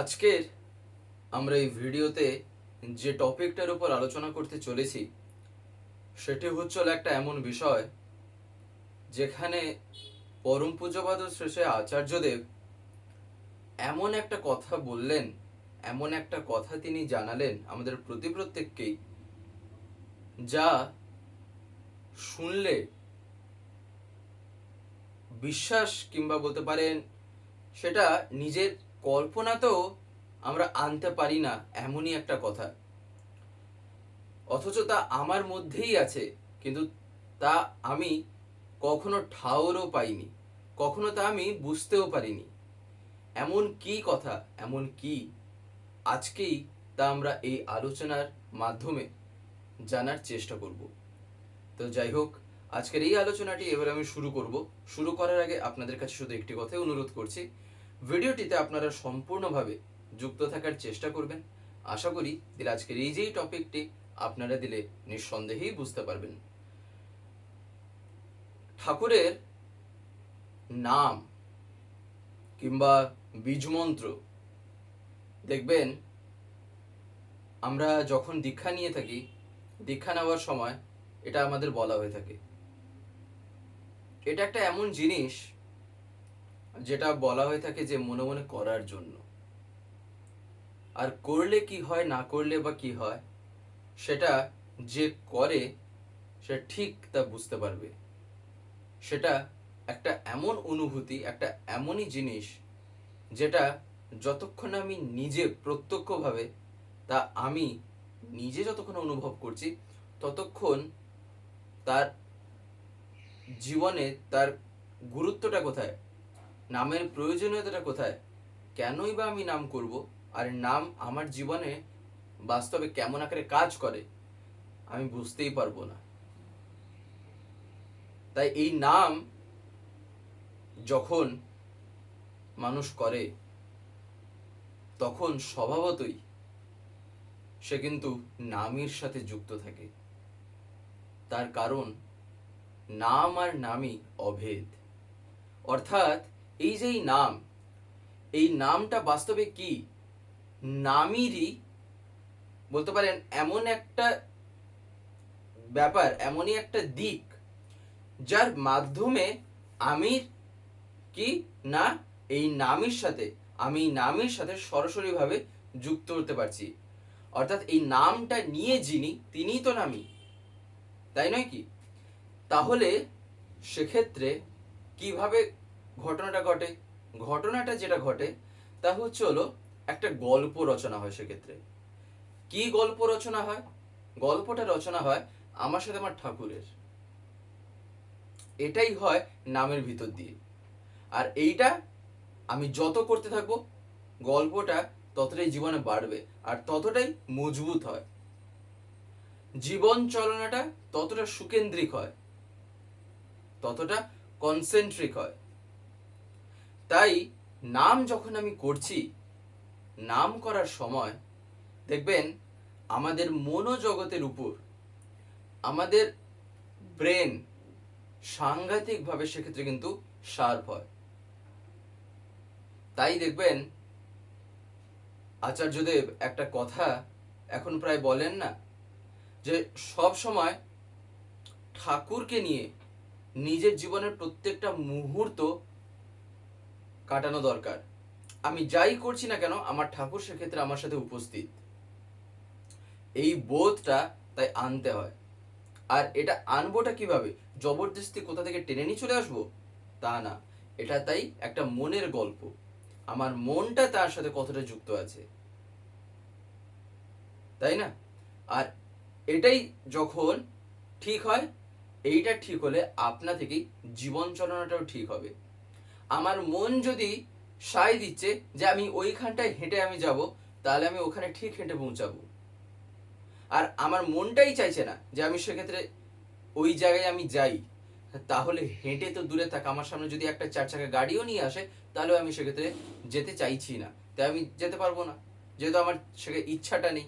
আজকের আমরা এই ভিডিওতে যে টপিকটার উপর আলোচনা করতে চলেছি, সেটি হচ্ছে একটা এমন বিষয় যেখানে পরম পূজ্যপাদ শেষে আচার্যদেব এমন একটা কথা বললেন, এমন একটা কথা তিনি জানালেন আমাদের প্রতি প্রত্যেককেই, যা শুনলে বিশ্বাস কিংবা বলতে পারেন সেটা নিজের কল্পনাতেও আমরা আনতে পারি না, এমনই একটা কথা। অথচ তা আমার মধ্যেই আছে, কিন্তু তা আমি কখনো ঠাউরও পাইনি, কখনো তা আমি বুঝতেও পারিনি। এমন কি কথা, এমন কি? আজকেই তা আমরা এই আলোচনার মাধ্যমে জানার চেষ্টা করব। তো যাই হোক, আজকের এই আলোচনাটি এবার আমি শুরু করব। শুরু করার আগে আপনাদের কাছে শুধু একটি কথাই অনুরোধ করছি ভিডিওটিতে আপনারা সম্পূর্ণভাবে যুক্ত থাকার চেষ্টা করবেন। আশা করি দিলে আজকের এই যেই টপিকটি আপনারা দিলে নিঃসন্দেহেই বুঝতে পারবেন। ঠাকুরের নাম কিংবা বীজমন্ত্র দেখবেন আমরা যখন দীক্ষা নিয়ে থাকি, দীক্ষা নেওয়ার সময় এটা আমাদের বলা হয়ে থাকে। এটা একটা এমন জিনিস যেটা বলা হয়ে থাকে যে মনে মনে করার জন্য। আর করলে কি হয়, না করলে বা কি হয়, সেটা যে করে, সে ঠিক তা বুঝতে পারবে। সেটা একটা এমন অনুভূতি, একটা এমনই জিনিস যেটা যতক্ষণ আমি নিজে প্রত্যক্ষভাবে তা আমি নিজে যতক্ষণ অনুভব করছি, ততক্ষণ তার জীবনে তার গুরুত্বটা কোথায়? নামের প্রয়োজনীয়তাটা কোথায়? কেনই বা আমি নাম করব? আর নাম আমার জীবনে বাস্তবে কেমন আকারে কাজ করে, আমি বুঝতেই পারব না। তাই এই নাম যখন মানুষ করে, তখন স্বভাবতই সে কিন্তু নামের সাথে যুক্ত থাকে। তার কারণ, নাম আর নামই অভেদ। অর্থাৎ এই যে এই নাম, এই নামটা বাস্তবে কি? নামেরই বলতে পারেন এমন একটা ব্যাপার, এমনই একটা দিক যার মাধ্যমে আমির কি না এই নামের সাথে, আমি নামের সাথে সরাসরিভাবে যুক্ত হতে পারছি। অর্থাৎ এই নামটা নিয়ে যিনি, তিনিই তো নামী। তাই নয় কি? তাহলে সেক্ষেত্রে কীভাবে ঘটনাটা ঘটে, ঘটনাটা যেটা ঘটে, তা হচ্ছে হলো একটা গল্প রচনা হয় সেক্ষেত্রে। কি গল্প রচনা হয়? গল্পটা রচনা হয় আমার সাথে আমার ঠাকুরের। এটাই হয় নামের ভিতর দিয়ে। আর এইটা আমি যত করতে থাকব, গল্পটা ততটাই জীবনে বাড়বে আর ততটাই মজবুত হয়। জীবন চলনাটা ততটা সুকেন্দ্রিক হয়, ততটা কনসেন্ট্রিক হয়। তাই নাম যখন আমি করছি, নাম করার সময় দেখবেন আমাদের মনোজগতের উপর, আমাদের ব্রেন সাংঘাতিকভাবে সেক্ষেত্রে কিন্তু শার্প হয়। তাই দেখবেন আচার্যদেব একটা কথা এখন প্রায় বলেন না, যে সব সময় ঠাকুরকে নিয়ে নিজের জীবনের প্রত্যেকটা মুহূর্ত কাটানো দরকার। আমি যাই করছি না কেন, আমার ঠাকুর সেক্ষেত্রে আমার সাথে উপস্থিত। এই বোধটা তাই আনতে হয়। আর এটা আনবোটা কীভাবে? জবরদস্তি কোথা থেকে টেনে নিয়ে চলে আসব? তা না, এটা তাই একটা মনের গল্প। আমার মনটা তার সাথে কতটা যুক্ত আছে। তাই না? আর এটাই যখন ঠিক হয়, এইটা ঠিক হলে আপনা থেকেই জীবন চলনাটাও ঠিক হবে। আমার মন যদি সায় দিচ্ছে যে আমি ওইখানটায় হেঁটে আমি যাব, তাহলে আমি ওখানে ঠিক হেঁটে পৌঁছাবো। আর আমার মনটাই চাইছে না যে আমি সেক্ষেত্রে ওই জায়গায় আমি যাই। তাহলে হেঁটে তো দূরে থাক, আমার সামনে যদি একটা চার চাকা গাড়িও নিয়ে আসে তাহলে আমি সেক্ষেত্রে যেতে চাইছি না। তাই আমি যেতে পারব না, যেহেতু আমার সেখানে ইচ্ছাটা নেই।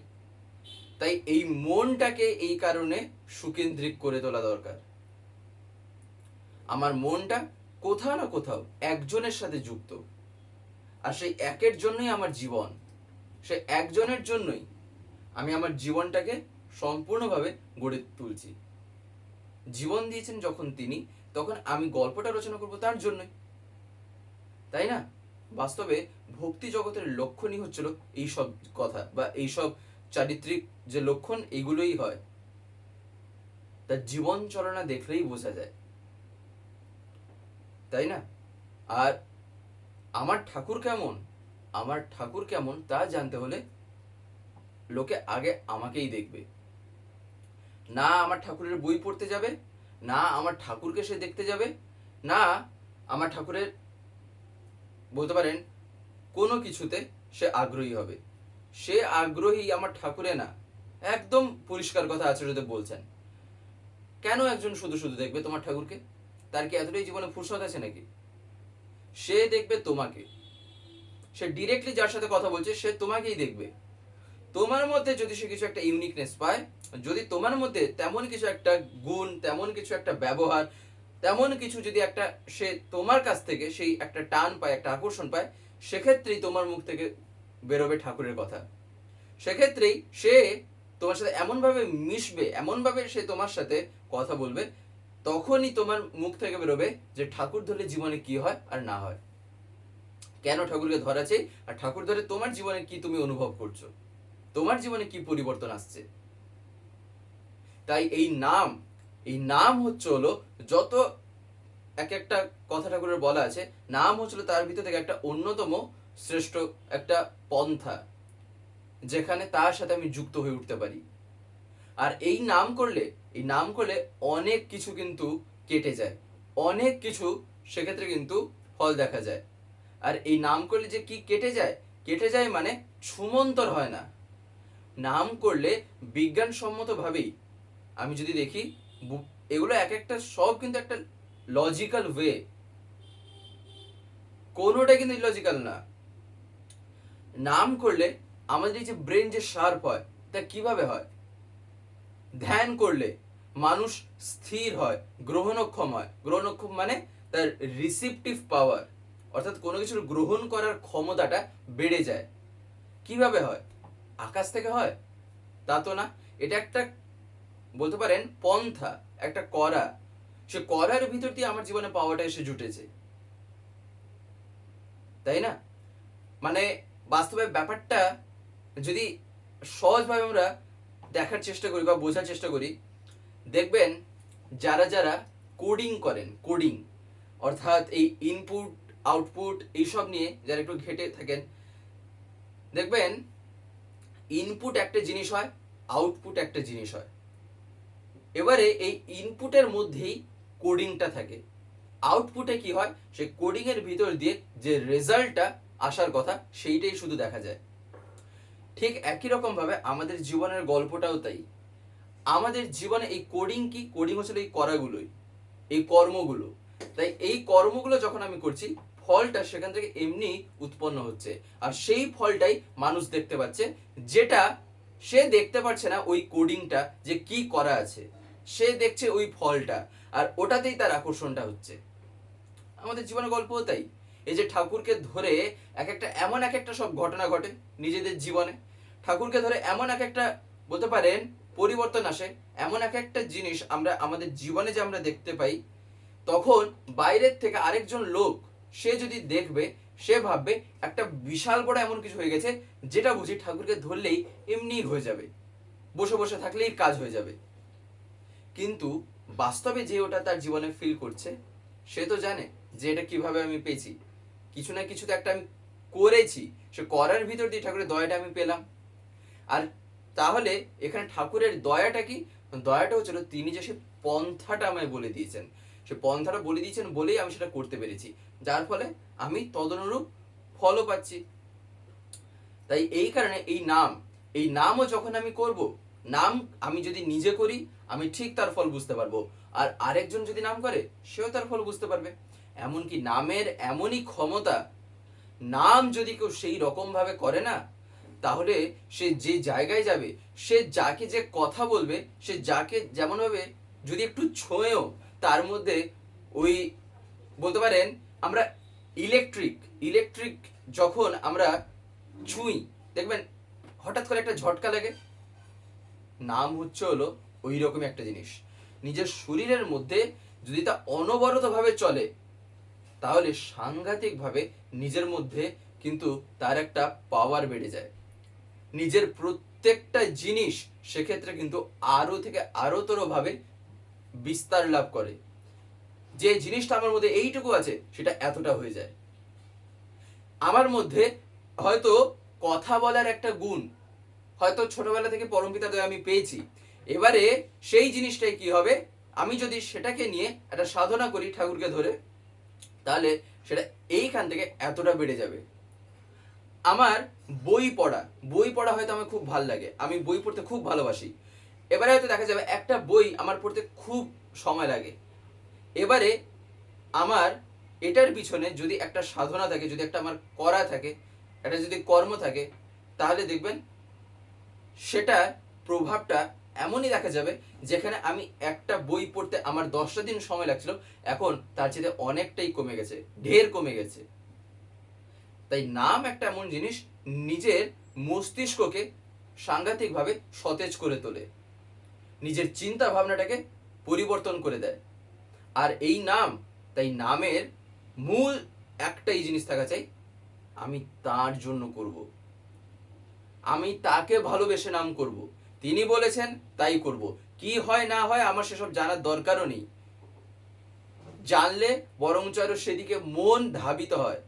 তাই এই মনটাকে এই কারণে সুকেন্দ্রিক করে তোলা দরকার। আমার মনটা কোথাও না কোথাও একজনের সাথে যুক্ত। আর সেই একের জন্যই আমার জীবন সে একজনের জন্যই আমি আমার জীবনটাকে সম্পূর্ণভাবে গড়ে তুলছি। জীবন দিয়েছেন যখন তিনি, তখন আমি গল্পটা রচনা করব তার জন্যই। তাই না? বাস্তবে ভক্তি জগতের লক্ষণই হচ্ছিল এই সব কথা বা এই সব চারিত্রিক যে লক্ষণ, এগুলোই হয়। তার জীবন চলনা দেখলেই বোঝা যায়। তাই না? আর আমার ঠাকুর কেমন? আমার ঠাকুর কেমন তা জানতে হলে লোকে আগে আমাকেই দেখবে। না আমার ঠাকুরের বই পড়তে যাবে, না আমার ঠাকুরকে সে দেখতে যাবে, না আমার ঠাকুরের বলতে পারেন কোনো কিছুতে সে আগ্রহী হবে। সে আগ্রহী আমার ঠাকুরে না। একদম পরিষ্কার কথা আচার্যদেব বলছেন। কেন একজন শুধু শুধু দেখবে তোমার ঠাকুরকে? তার কি এতটাই জীবনে ফুরসত আছে নাকি? সে দেখবে তোমাকে। সে ডিরেক্টলি যার সাথে কথা বলছে, সে তোমাকেই দেখবে। তোমার মধ্যে যদি সে কিছু একটা ইউনিকনেস পায়, যদি তোমার মধ্যে তেমন কিছু একটা গুণ, তেমন কিছু একটা ব্যবহার, তেমন কিছু যদি একটা সে তোমার কাছ থেকে সেই একটা টান পায়, একটা আকর্ষণ পায়, সেক্ষেত্রেই তোমার মুখ থেকে বেরোবে ঠাকুরের কথা। সেক্ষেত্রেই সে তোমার সাথে এমনভাবে মিশবে, এমনভাবে সে তোমার সাথে কথা বলবে তখনই তোমার মুখ থেকে বেরোবে যে ঠাকুর ধরলে জীবনে কি হয় আর না হয়। কেন ঠাকুরকে ধরা চাই? আর ঠাকুর ধরে তোমার জীবনে কি তুমি অনুভব করছ? তোমার জীবনে কি পরিবর্তন আসছে? তাই এই নাম এই নাম হচ্ছে হলো যত এক একটা কথা ঠাকুরের বলা আছে, নাম হচ্ছিল তার ভিতর থেকে একটা অন্যতম শ্রেষ্ঠ একটা পন্থা, যেখানে তার সাথে আমি যুক্ত হয়ে উঠতে পারি। আর এই নাম করলে এই নাম করলে অনেক কিছু কিন্তু কেটে যায়। অনেক কিছু সেক্ষেত্রে কিন্তু ফল দেখা যায়। আর এই নাম করলে যে কি কেটে যায়? কেটে যায় মানে ছুমন্তর হয় না। নাম করলে বিজ্ঞানসম্মতভাবেই আমি যদি দেখি এগুলো এক একটা সব কিন্তু একটা লজিক্যাল ওয়ে কোনোটা কিন্তু ইলজিক্যাল না। নাম করলে আমাদের যে ব্রেন যে শার্প হয়, তা কীভাবে হয়? ধ্যান করলে মানুষ স্থির হয় গ্রহণক্ষম হয় গ্রহণক্ষম মানে তার রিসিপটিভ পাওয়ার অর্থাৎ কোনো কিছুর গ্রহণ করার ক্ষমতাটা বেড়ে যায়। কীভাবে হয়? আকাশ থেকে হয়? তা তো না। এটা একটা, বলতে পারেন, পন্থা, একটা করা। সে করার ভিতর দিয়ে আমার জীবনে পাওয়াটা এসে জুটেছে। তাই না? মানে বাস্তবে ব্যাপারটা যদি সহজভাবে আমরা দেখার চেষ্টা করি বা বোঝার চেষ্টা করি দেখবেন যারা যারা কোডিং করেন কোডিং অর্থাৎ এই ইনপুট আউটপুট এইসব নিয়ে যারা একটু ঘেটে থাকেন, দেখবেন ইনপুট একটা জিনিস হয় আউটপুট একটা জিনিস হয়। এবারে এই ইনপুটের মধ্যেই কোডিংটা থাকে। আউটপুটে কি হয়? সে কোডিং এর ভিতর দিয়ে যে রেজাল্টটা আসার কথা, সেইটাই শুধু দেখা যায়। ঠিক একই রকম ভাবে আমাদের জীবনের গল্পটাও তাই। আমাদের জীবনে এই কোডিং কি? কোডিং হচ্ছে এই করাগুলোই, এই কর্মগুলো। তাই এই কর্মগুলো যখন আমি করছি, ফলটা সেখান থেকে এমনি উৎপন্ন হচ্ছে। আর সেই ফলটাই মানুষ দেখতে পাচ্ছে, যেটা সে দেখতে পারছে না ওই কোডিংটা যে কি করা আছে। সে দেখছে ওই ফলটা, আর ওটাতেই তার আকর্ষণটা হচ্ছে। আমাদের জীবনে গল্প তাই। এই যে ঠাকুরকে ধরে এক একটা, এমন এক একটা সব ঘটনা ঘটে নিজেদের জীবনে। ঠাকুরকে ধরে এমন এক একটা বলতে পারেন পরিবর্তন আসে, এমন এক একটা জিনিস আমরা, আমাদের জীবনে যে আমরা দেখতে পাই, তখন বাইরের থেকে আরেকজন লোক, সে যদি দেখবে, সে ভাববে, একটা বিশাল বড় এমন কিছু হয়ে গেছে, যেটা বুঝি ঠাকুরকে ধরলেই এমনি হয়ে যাবে। বসে বসে থাকলেই কাজ হয়ে যাবে। কিন্তু বাস্তবে যে ওটা তার জীবনে ফিল করছে, সে তো জানে যে এটা কীভাবে আমি পেয়েছি। কিছু না কিছু তো একটা আমি করেছি, সে করার ভিতর দিয়ে ঠাকুরের দয়াটা আমি পেলাম। আর তাহলে এখানে ঠাকুরের দয়াটা কি? দয়াটা হচ্ছিল তিনি যে সে পন্থাটা আমায় বলে দিয়েছেন। সে পন্থাটা বলে দিয়েছেন বলেই আমি সেটা করতে পেরেছি। যার ফলে আমি তদনুরূপ ফলও পাচ্ছি। তাই এই কারণে এই নাম, এই নামও যখন আমি করব, নাম আমি যদি নিজে করি, আমি ঠিক তার ফল বুঝতে পারব। আর আরেকজন যদি নাম করে, সেও তার ফল বুঝতে পারবে। এমনকি নামের এমনই ক্ষমতা, নাম যদি কেউ সেই রকম ভাবে করে না তাহলে সে যে জায়গায় যাবে, সে যাকে যে কথা বলবে, সে যাকে যেমনভাবে যদি একটু ছোঁয়েও, তার মধ্যে ওই বলতে পারেন আমরা ইলেকট্রিক ইলেকট্রিক যখন আমরা ছুঁই, দেখবেন হঠাৎ করে একটা ঝটকা লাগে। নাম হচ্ছে হলো ওই রকমই একটা জিনিস। নিজের শরীরের মধ্যে যদি তা অনবরতভাবে চলে, তাহলে সাংঘাতিকভাবে নিজের মধ্যে কিন্তু তার একটা পাওয়ার বেড়ে যায়। নিজের প্রত্যেকটা জিনিস সেক্ষেত্রে কিন্তু আরও থেকে আরোতর ভাবে বিস্তার লাভ করে। যে জিনিসটা আমার মধ্যে এইটুকু আছে, সেটা এতটা হয়ে যায়। আমার মধ্যে হয়তো কথা বলার একটা গুণ, হয়তো ছোটবেলা থেকে পরমপিতা দয়া আমি পেয়েছি। এবারে সেই জিনিসটাই কি হবে? আমি যদি সেটাকে নিয়ে একটা সাধনা করি ঠাকুরকে ধরে, তাহলে সেটা এইখান থেকে এতটা বেড়ে যাবে। আমার বই পড়া বই পড়া হয়তো আমার খুব ভালো লাগে, আমি বই পড়তে খুব ভালোবাসি। এবারে হয়তো দেখা যাবে একটা বই আমার পড়তে খুব সময় লাগে। এবারে আমার এটার পিছনে যদি একটা সাধনা থাকে, যদি একটা আমার করা থাকে, একটা যদি কর্ম থাকে, তাহলে দেখবেন সেটা প্রভাবটা এমনই দেখা যাবে যেখানে আমি একটা বই পড়তে আমার দশটা দিন সময় লাগছিল, এখন তার চেয়ে অনেকটাই কমে গেছে, ঢের কমে গেছে। তাই নাম একটা এমন জিনিস নিজের মস্তিষ্ককে সাংঘাতিকভাবে সতেজ করে তোলে। নিজের চিন্তা ভাবনাটাকে পরিবর্তন করে দেয়। আর এই নাম, তাই নামের মূল একটাই জিনিস থাকা চাই, আমি তার জন্য করব। আমি তাকে ভালোবেসে নাম করব। তিনি বলেছেন, তাই করব। কি হয়, না হয়, আমার সেসব জানার দরকারও নেই। জানলে আরও সেদিকে মন ধাবিত হয়।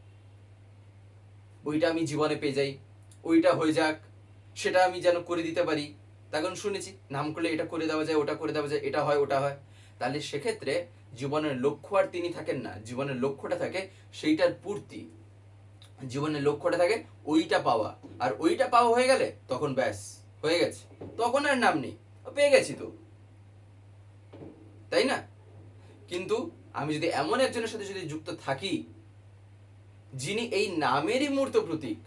ওইটা আমি জীবনে পেয়ে যাই, ওইটা হয়ে যাক, সেটা আমি যেন করে দিতে পারি। তখন শুনেছি, নাম করলে এটা করে দেওয়া যায়, ওটা করে দেওয়া যায়, এটা হয়, ওটা হয়। তাহলে সেক্ষেত্রে জীবনের লক্ষ্য আর তিনি থাকেন না, জীবনের লক্ষ্যটা থাকে সেইটার পূর্তি। জীবনের লক্ষ্যটা থাকে ওইটা পাওয়া। আর ওইটা পাওয়া হয়ে গেলে তখন ব্যাস, হয়ে গেছে। তখন আর নাম নেই, পেয়ে গেছি তো। তাই না? কিন্তু আমি যদি এমন একজনের সাথে যদি যুক্ত থাকি যিনি এই নামেরই মূর্ত প্রতীক,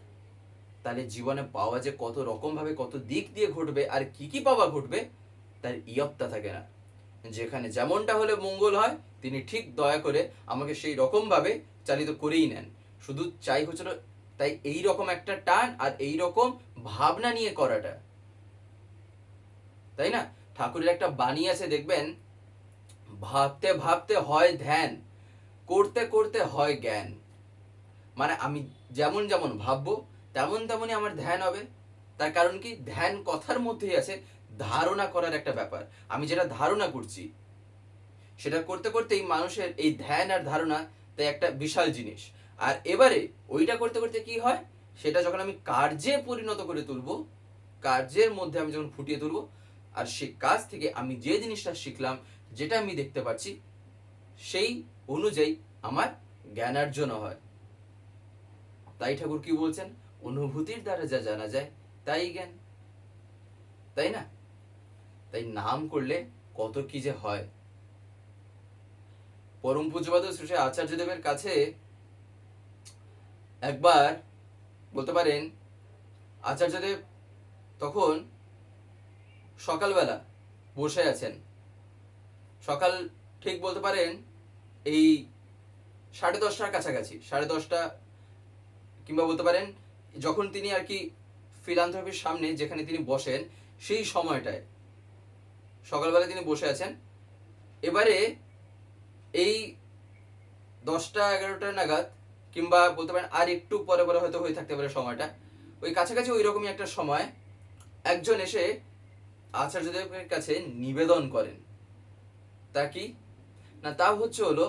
তাহলে জীবনে পাওয়া যে কত রকম ভাবে কত দিক দিয়ে ঘটবে আর কি কি পাওয়া ঘটবে, তার ইয়ত্তা থাকে না। যেখানে যেমনটা হলে মঙ্গল হয়, তিনি ঠিক দয়া করে আমাকে সেই রকম ভাবে চালিত করেই নেন। শুধু চাই হচ্ছিল তাই এই রকম একটা টান আর এই রকম ভাবনা নিয়ে করাটা। তাই না? ঠাকুরের একটা বাণী আছে, দেখবেন? ভাবতে ভাবতে হয় ধ্যান, করতে করতে হয় জ্ঞান। মানে আমি যেমন যেমন ভাববো, তেমন তেমনই আমার ধ্যান হবে। তার কারণ কি? ধ্যান কথার মধ্যেই আছে, ধারণা করার একটা ব্যাপার। আমি যেটা ধারণা করছি, সেটা করতে করতেই মানুষের এই ধ্যান আর ধারণা তাই একটা বিশাল জিনিস। আর এবারে ওইটা করতে করতে কি হয়? সেটা যখন আমি কার্যে পরিণত করে তুলবো, কার্যের মধ্যে আমি যখন ফুটিয়ে তুলবো, আর সেই কাজ থেকে আমি যে জিনিসটা শিখলাম, যেটা আমি দেখতে পাচ্ছি, সেই অনুযায়ী আমার জ্ঞানার্জন হয়। তাই ঠাকুর কি বলছেন? অনুভূতির দ্বারা যা জানা যায়, তাই জ্ঞান। তাই না? তাই নাম করলে কত কি যে হয়। পরম পূজ্যপাদ শ্রী আচার্যদেবের কাছে একবার বলতে পারেন, আচার্যদেব তখন সকালবেলা বসে আছেন। সকাল ঠিক বলতে পারেন, এই সাড়ে দশটার কাছাকাছি, সাড়ে দশটা কিংবা বলতে পারেন, যখন তিনি আর কি ফিলান্থ্রপির সামনে যেখানে তিনি বসেন, সেই সময়টায়, সকালবেলা তিনি বসে আছেন। এবারে এই দশটা এগারোটা নাগাদ কিংবা বলতে পারেন, আর একটু পরে পরে হয়তো হয়ে থাকতে পারে সময়টা, ওই কাছাকাছি ওই রকমই একটা সময় একজন এসে আচার্যদেবের কাছে নিবেদন করেন। তা কি? না তা হচ্ছে হলো,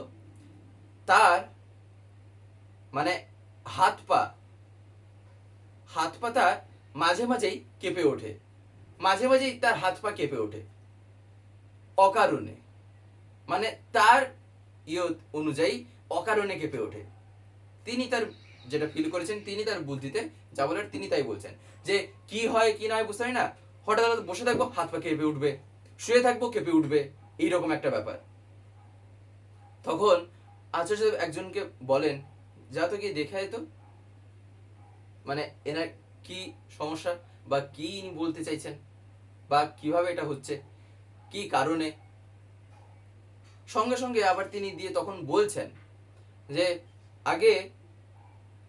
তার মানে হাত পা। হাত পা তার মাঝে মাঝেই কেঁপে ওঠে। মাঝে মাঝেই তার হাত পা কেঁপে ওঠে। অকারণে। মানে তার ইয়ে অনুযায়ী অকারণে কেঁপে ওঠে। তিনি তার যেটা ফিল করেছেন, তিনি তার বুদ্ধিতে যা বলার তিনি তাই বলছেন। যে কি হয়, কি নয় বুঝতে পারি না। হঠাৎ হঠাৎ বসে থাকব, হাত পা কেঁপে উঠবে। শুয়ে থাকব, কেঁপে উঠবে। এইরকম একটা ব্যাপার। তখন আচার্য একজনকে বলেন যা তো গিয়ে দেখে তো। মানে এনার কি সমস্যা বা কি ইনি বলতে চাইছেন বা কীভাবে এটা হচ্ছে, কি কারণে? সঙ্গে সঙ্গে আবার তিনি দিয়ে তখন বলছেন যে, আগে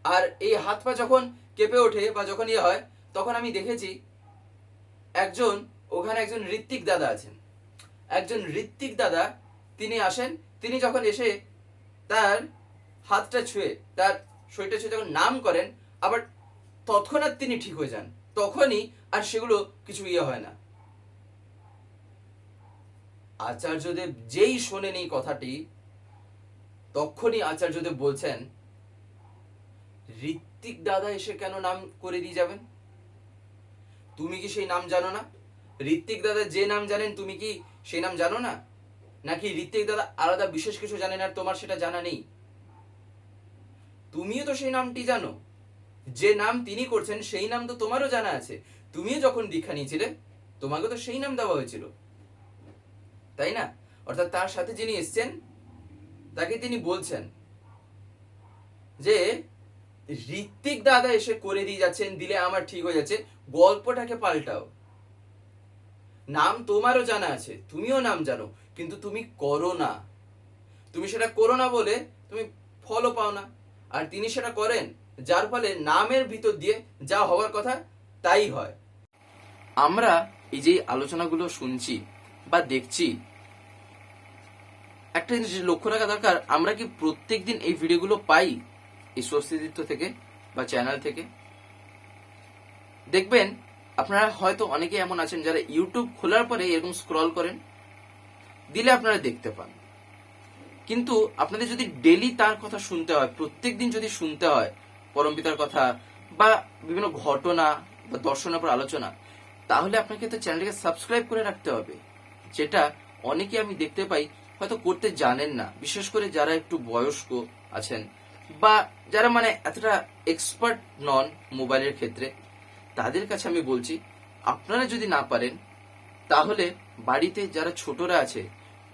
আর এই হাত পা যখন কেঁপে ওঠে বা যখন ইয়ে হয়, তখন আমি দেখেছি একজন, ওখানে একজন ঋত্বিক দাদা আছেন। একজন ঋত্বিক দাদা, তিনি আসেন, তিনি যখন এসে তার হাতটা ছুঁয়ে, তার শরীরটা ছুঁয়ে যখন নাম করেন, আবার তৎক্ষণাৎ তিনি ঠিক হয়ে যান। তখনই আর সেগুলো কিছু ইয়ে হয় না। আচার্যদেব যেই শোনেন এই কথাটি, তখনই আচার্যদেব বলছেন, ঋত্বিক দাদা এসে কেন নাম করে দিয়ে যাবেন? তুমি কি সেই নাম জানো না? ঋত্বিক দাদা যে নাম জানেন, তুমি কি সেই নাম জানো না? নাকি ঋত্বিক দাদা আলাদা বিশেষ কিছু জানেন আর তোমার সেটা জানা নেই? তুমিও তো সেই নামটি জানো। যে নাম তিনি করছেন, সেই নাম তো তোমারও জানা আছে। তুমিও যখন দীক্ষা নিয়েছিলে, তোমাকে তো সেই নাম দেওয়া হয়েছিল। তাই না? অর্থাৎ তার সাথে যিনি এসছেন, তাকে তিনি বলছেন যে, ঋত্বিক দাদা এসে করে দিয়ে যাচ্ছেন, দিলে আমার ঠিক হয়ে যাচ্ছে। গল্পটাকে পাল্টাও। নাম তোমারও জানা আছে, তুমিও নাম জানো, কিন্তু তুমি করো না। তুমি সেটা করো না বলে তুমি ফলও পাও না। আর তিনি সেটা করেন, যার ফলে নামের ভিতর দিয়ে যা হওয়ার কথা তাই হয়। আমরা এই যে আলোচনাগুলো শুনছি বা দেখছি, একটা জিনিস লক্ষ্য রাখা দরকার, আমরা কি প্রত্যেক দিন এই ভিডিওগুলো পাই এই স্বস্তিদিত্ব থেকে বা চ্যানেল থেকে? দেখবেন, আপনারা হয়তো অনেকে এমন আছেন যারা ইউটিউব খোলার পরে এরকম স্ক্রল করেন, দিলে আপনারা দেখতে পান। কিন্তু আপনাদের যদি ডেলি তার কথা শুনতে হয় প্রত্যেক দিন যদি শুনতে হয় পরমপিতার কথা বা বিভিন্ন ঘটনা বা দর্শনের উপর আলোচনা, তাহলে আপনাকে তো চ্যানেলটাকে সাবস্ক্রাইব করে রাখতে হবে, যেটা অনেকে আমি দেখতে পাই হয়তো করতে জানেন না। বিশেষ করে যারা একটু বয়স্ক আছেন বা যারা মানে এতটা এক্সপার্ট নন মোবাইলের ক্ষেত্রে, তাদের কাছে আমি বলছি, আপনারা যদি না পারেন, তাহলে বাড়িতে যারা ছোটরা আছে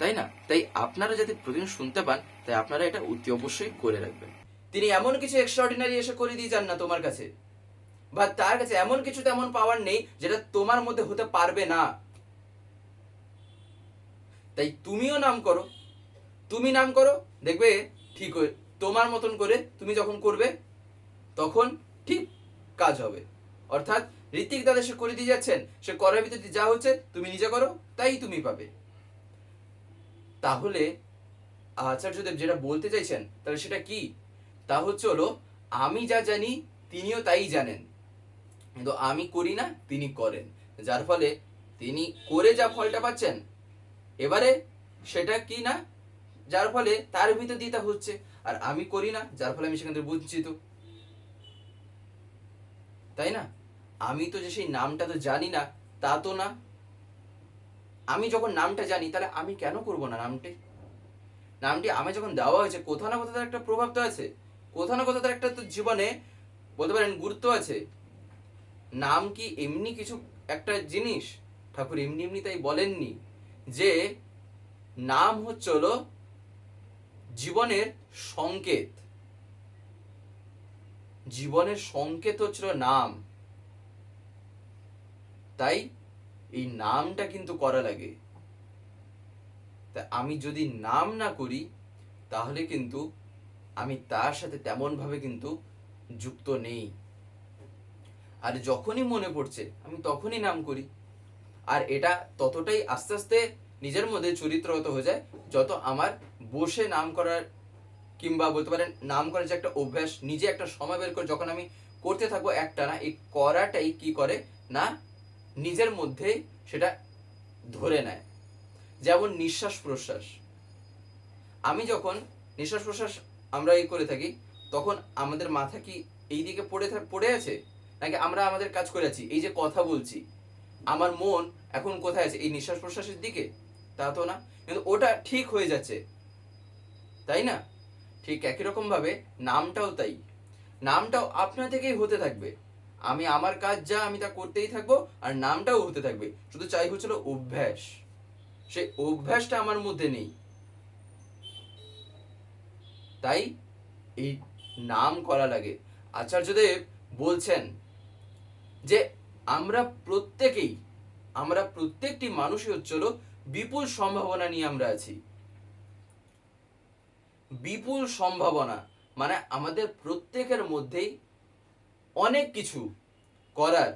তাই না? তাই আপনারা যাতে প্রতিদিন শুনতে পান, তাই আপনারা এটা অতি অবশ্যই করে রাখবেন। তিনি এমন কিছু এক্সট্রাঅর্ডিনারি এসে করে দিয়ে যান না তোমার কাছে। বা তার কাছে এমন কিছু তেমন পাওয়ার নেই যেটা তোমার মধ্যে হতে পারবে না। তাই তুমিও নাম করো। তুমি নাম করো, দেখবে ঠিক তোমার মতন করে তুমি যখন করবে, তখন ঠিক কাজ হবে। অর্থাৎ ঋতিক দাদা সে করে দিয়ে যাচ্ছেন, সে করার ভিতরে যা হচ্ছে তুমি নিজে করো, তাই তুমি পাবে। তাহলে আচার্যদেব যেটা বলতে চাইছেন, তাহলে সেটা কি? তা হচ্ছে হলো, আমি যা জানি, তিনিও তাই জানেন। কিন্তু আমি করি না, তিনি করেন। যার ফলে তিনি করে যা ফলটা পাচ্ছেন, এবারে সেটা কি না? যার ফলে তার ভিতর দিয়ে তা হচ্ছে। আর আমি করি না, যার ফলে আমি সেখান থেকে বঞ্চিত। তাই না? আমি তো যে সেই নামটা তো জানি না, তা তো না। আমি যখন নামটা জানি, তাহলে আমি কেন করব না নামটি? নামটি আমি যখন দেওয়া হয়েছে কোথাও না কোথাও তার একটা প্রভাব তো আছে। কোথাও না কোথাও তার একটা তো জীবনে, বলতে পারেন, গুরুত্ব আছে। নাম কি এমনি কিছু একটা জিনিস? ঠাকুর এমনি এমনি তাই বলেননি যে, নাম হচ্ছে হলো জীবনের সংকেত। জীবনের সংকেত হচ্ছিল নাম। তাই এই নামটা কিন্তু করা লাগে। তা আমি যদি নাম না করি, তাহলে কিন্তু আমি তার সাথে তেমনভাবে কিন্তু যুক্ত নেই। আর যখনই মনে পড়ছে, আমি তখনই নাম করি। আর এটা ততটাই আস্তে আস্তে নিজের মধ্যে চরিত্রগত হয়ে যায়, যত আমার বসে নাম করার কিংবা বলতে পারেন নাম করার যে একটা অভ্যাস, নিজে একটা সময় বের করে যখন আমি করতে থাকব একটা না এই করাটাই কি করে? না নিজের মধ্যে সেটা ধরে নেয়। যেমন নিঃশ্বাস প্রশ্বাস। আমি যখন নিঃশ্বাস প্রশ্বাস আমরা এই করে থাকি, তখন আমাদের মাথা কি এই দিকে পড়ে পড়ে আছে? নাকি আমরা আমাদের কাজ করে আছি? এই যে কথা বলছি, আমার মন এখন কোথায় আছে? এই নিঃশ্বাস প্রশ্বাসের দিকে? তা তো না। কিন্তু ওটা ঠিক হয়ে যাচ্ছে। তাই না? ঠিক একই রকম ভাবে নামটাও তাই। নামটাও আপনা থেকেই হতে থাকবে। আমি আমার কাজ যা আমি তা করতেই থাকব আর নামটাও হতে থাকবে। শুধু চাই হচ্ছিল অভ্যাস। সেই অভ্যাসটা আমার মধ্যে নেই। তাই এই নাম করা লাগে। আচার্যদেব বলছেন যে, আমরা প্রত্যেকেই, আমরা প্রত্যেকটি মানুষই হচ্ছিল বিপুল সম্ভাবনা নিয়ে আমরা আছি। বিপুল সম্ভাবনা মানে আমাদের প্রত্যেকের মধ্যেই অনেক কিছু করার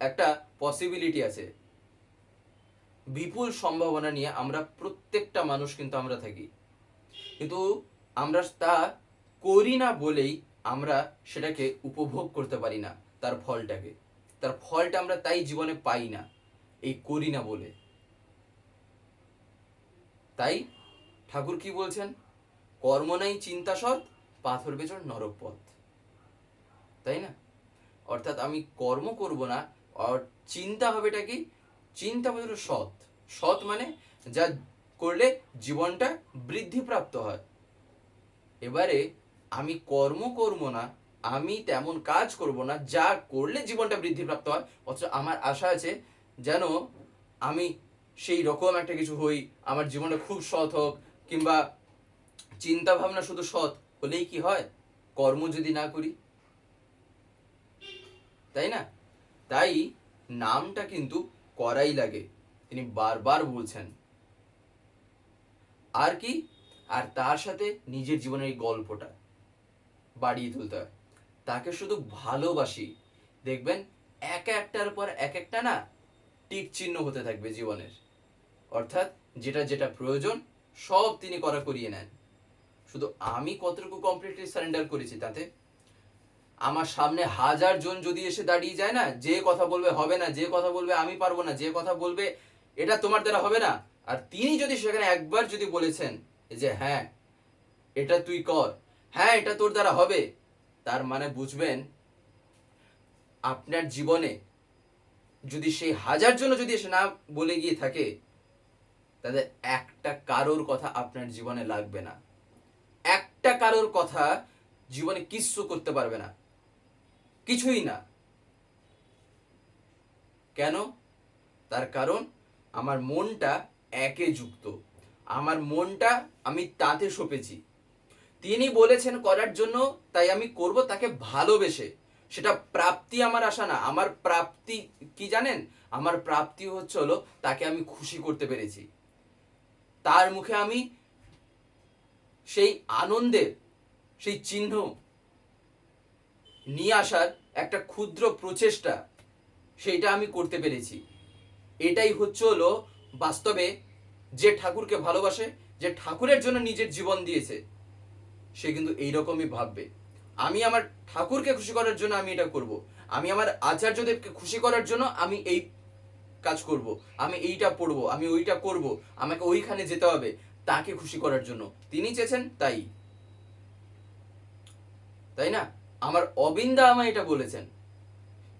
একটা পসিবিলিটি আছে। বিপুল সম্ভাবনা নিয়ে আমরা প্রত্যেকটা মানুষ কিন্তু আমরা থাকি। কিন্তু আমরা তা করি না বলেই আমরা সেটাকে উপভোগ করতে পারি না তার ফলটাকে। তার ফলটা আমরা তাই জীবনে পাই না, এই করি না বলে। তাই ঠাকুর কি বলছেন? কর্ম নাই চিন্তা সৎ, পাথর বেচর নরপথ তাই না? অর্থাৎ আমি কর্ম করব না, আর চিন্তা হবেটা কি? চিন্তা হলো সৎ। সৎ মানে যা করলে জীবনটা বৃদ্ধিপ্রাপ্ত হয়। এবারে আমি কর্ম করব না, আমি তেমন কাজ করব না, যা করলে জীবনটা বৃদ্ধিপ্রাপ্ত হয়, অথচ আমার আশা আছে যেন আমি সেই রকম একটা কিছু হই, আমার জীবনটা খুব সৎ হোক, কিংবা চিন্তা ভাবনা শুধু সৎ হলেই কি হয়? কর্ম যদি না করি তাই না? তাই নামটা কিন্তু করাই লাগে। তিনি বারবার বলছেন। আর কি? আর তার সাথে নিজের জীবনের এই গল্পটা বাড়িয়ে তুলতে হয়। তাকে শুধু ভালোবাসি। দেখবেন, এক একটার পর এক একটা না টিক চিহ্ন হতে থাকবে জীবনের। অর্থাৎ যেটা যেটা প্রয়োজন, সব তিনি করা করিয়ে নেন। শুধু আমি কতটুকু কমপ্লিটলি সারেন্ডার করেছি তাতে আমার সামনে হাজার জন যদি এসে দাঁড়িয়ে যায় না, যে কথা বলবে হবে না, যে কথা বলবে আমি পারব না, যে কথা বলবে এটা তোমার দ্বারা হবে না। আর তিনি যদি সেখানে একবার যদি বলেছেন যে হ্যাঁ এটা তুই কর হ্যাঁ এটা তোর দ্বারা হবে, তার মানে বুঝবেন আপনার জীবনে যদি সেই হাজার জন যদি এসে না বলে গিয়ে থাকে, তাদের একটা কারোর কথা আপনার জীবনে লাগবে না। একটা কারোর কথা জীবনে কিচ্ছু করতে পারবে না। কিছুই না। কেন? তার কারণ আমার মনটা একে যুক্ত। আমার মনটা আমি তাতে সপেছি। তিনি বলেছেন করার জন্য, তাই আমি করব তাকে ভালোবেসে। সেটা প্রাপ্তি আমার আশা না। আমার প্রাপ্তি কি জানেন? আমার প্রাপ্তি হচ্ছে হলো তাকে আমি খুশি করতে পেরেছি। তার মুখে আমি সেই আনন্দের, সেই চিহ্ন নিয়ে আসার একটা ক্ষুদ্র প্রচেষ্টা, সেইটা আমি করতে পেরেছি। এটাই হচ্ছে হলো বাস্তবে যে ঠাকুরকে ভালোবাসে, যে ঠাকুরের জন্য নিজের জীবন দিয়েছে, সে কিন্তু এইরকমই ভাববে। আমি আমার ঠাকুরকে খুশি করার জন্য আমি এটা করব। আমি আমার আচার্যদেবকে খুশি করার জন্য আমি এই কাজ করব। আমি এইটা পড়ব, আমি ওইটা করব, আমাকে ওইখানে যেতে হবে তাকে খুশি করার জন্য। তিনি চেয়েছেন তাই। তাই না? আমার অবিন্দা আমায় এটা বলেছেন।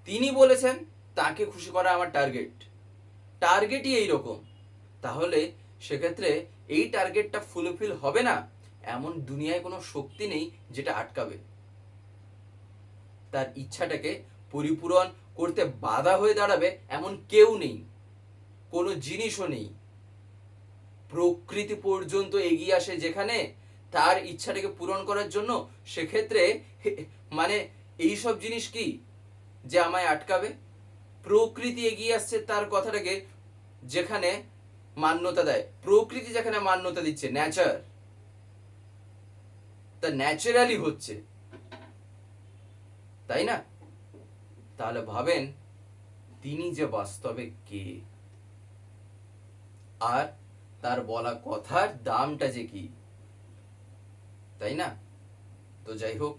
তিনি বলেছেন, তাকে খুশি করা আমার টার্গেট টার্গেটই এই রকম তাহলে সেক্ষেত্রে এই টার্গেটটা ফুলফিল হবে না? এমন দুনিয়ায় কোনো শক্তি নেই যেটা আটকাবে। তার ইচ্ছাটাকে পরিপূরণ করতে বাধা হয়ে দাঁড়াবে এমন কেউ নেই। কোনো জিনিসও নেই। প্রকৃতি পর্যন্ত এগিয়ে আসে যেখানে, তার ইচ্ছাটাকে পূরণ করার জন্য সেক্ষেত্রে মানে এই সব জিনিস কি যে আমায় আটকাবে? প্রকৃতি এগিয়ে আসছে তার কথাটাকে যেখানে মান্যতা দেয়। প্রকৃতি যেখানে মান্যতা দিচ্ছে ন্যাচার তা ন্যাচারালি হচ্ছে। তাই না? তাহলে ভাবেন, তিনি যে বাস্তবে কে? আর তার বলা কথার দামটা যে কি? তাই না? তো যাই হোক